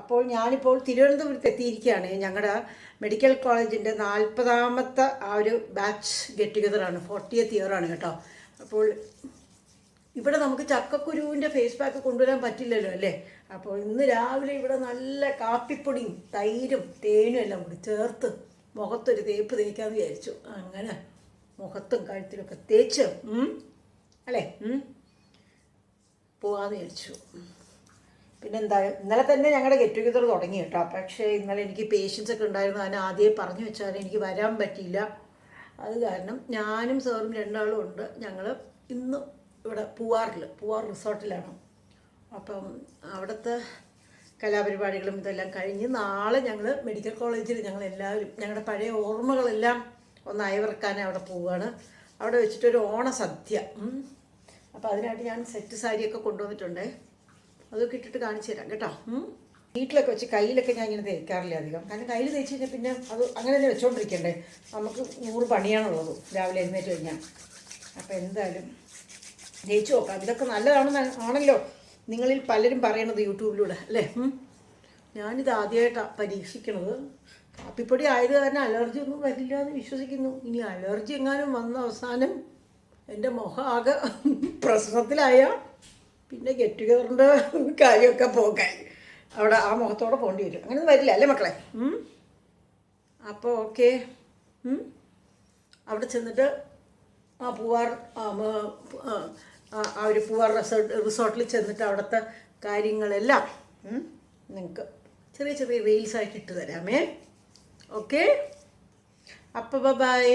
അപ്പോൾ ഞാനിപ്പോൾ തിരുവനന്തപുരത്ത് എത്തിയിരിക്കുകയാണ്. ഞങ്ങളുടെ മെഡിക്കൽ കോളേജിന്റെ നാൽപ്പതാമത്തെ ആ ഒരു ബാച്ച് ഗെറ്റ് ടുഗദറാണ് ഫോർട്ടിയത്ത് ഇയറാണ് കേട്ടോ. അപ്പോൾ ഇവിടെ നമുക്ക് ചക്കക്കുരുവിന്റെ ഫേസ് പാക്ക് കൊണ്ടുവരാൻ പറ്റില്ലല്ലോ അല്ലേ? അപ്പോൾ ഇന്ന് രാവിലെ ഇവിടെ നല്ല കാപ്പിപ്പൊടിയും തൈരും തേനും എല്ലാം കൂടി ചേർത്ത് മുഖത്തൊരു തേപ്പ് തേക്കാമെന്ന് വിചാരിച്ചു. അങ്ങനെ മുഖത്തും കഴുത്തിലൊക്കെ തേച്ച് അല്ലേ പോകാമെന്ന് വിചാരിച്ചു. പിന്നെന്താ ഇന്നലെ തന്നെ ഞങ്ങളുടെ ഗെറ്റ് ടുഗെദർ തുടങ്ങി കേട്ടോ. പക്ഷേ ഇന്നലെ എനിക്ക് പേഷ്യൻസ് ഒക്കെ ഉണ്ടായിരുന്നു. അതിന് ആദ്യം പറഞ്ഞു വെച്ചാൽ എനിക്ക് വരാൻ പറ്റിയില്ല. അത് കാരണം ഞാനും സാറും രണ്ടാളും ഉണ്ട്. ഞങ്ങൾ ഇന്ന് ഇവിടെ പൂവാറിൽ പൂവാർ റിസോർട്ടിലാണ്. അപ്പം അവിടുത്തെ കലാപരിപാടികളും ഇതെല്ലാം കഴിഞ്ഞ് നാളെ ഞങ്ങൾ മെഡിക്കൽ കോളേജിൽ ഞങ്ങൾ എല്ലാവരും ഞങ്ങളുടെ പഴയ ഓർമ്മകളെല്ലാം ഒന്ന് അയവിറക്കാൻ അവിടെ പോവുകയാണ് അവിടെ വെച്ചിട്ടൊരു ഓണസദ്യ. അപ്പോൾ അതിനായിട്ട് ഞാൻ സെറ്റ് സാരിയൊക്കെ കൊണ്ടുവന്നിട്ടുണ്ടേ. അതൊക്കെ ഇട്ടിട്ട് കാണിച്ചു തരാം കേട്ടോ. വീട്ടിലൊക്കെ വെച്ച് കയ്യിലൊക്കെ ഞാൻ ഇങ്ങനെ തേക്കാറില്ല അധികം. കാരണം കയ്യിൽ തേച്ച് കഴിഞ്ഞാൽ പിന്നെ അത് അങ്ങനെ തന്നെ വെച്ചോണ്ടിരിക്കണ്ടേ. നമുക്ക് നൂറ് പണിയാണുള്ളത്. രാവിലെ എഴുന്നേറ്റ് കഴിഞ്ഞാൽ അപ്പോൾ എന്തായാലും ജയിച്ചു നോക്കാം. ഇതൊക്കെ നല്ലതാണെന്ന് ആണല്ലോ. നിങ്ങളിൽ പലരും പറയണത് യൂട്യൂബിലൂടെ അല്ലേ. ഞാനിത് ആദ്യമായിട്ടാണ് പരീക്ഷിക്കണത്. കാപ്പിപ്പൊടി ആയത് കാരണം അലർജി ഒന്നും വരില്ല എന്ന് വിശ്വസിക്കുന്നു. ഇനി അലർജി എങ്ങാനും വന്ന അവസാനം എന്റെ മുഖം ആകെ പ്രശ്നത്തിലായ പിന്നെ ഗെറ്റ് ടുഗദറിന്റെ കാര്യമൊക്കെ പോകാൻ. അവിടെ ആ മുഖത്തോടെ പോകേണ്ടി വരും. അങ്ങനെയൊന്നും വരില്ല അല്ലേ മക്കളെ? അപ്പോൾ ഓക്കെ. അവിടെ ചെന്നിട്ട് ആ പൂവാർ ആ ഒരു പൂവാർ റിസോർട്ട് റിസോർട്ടിൽ ചെന്നിട്ട് അവിടുത്തെ കാര്യങ്ങളെല്ലാം നിങ്ങൾക്ക് ചെറിയ ചെറിയ റീൽസായിട്ട് ഇട്ട് തരാമേ. ഓക്കെ? അപ്പോൾ ബൈ.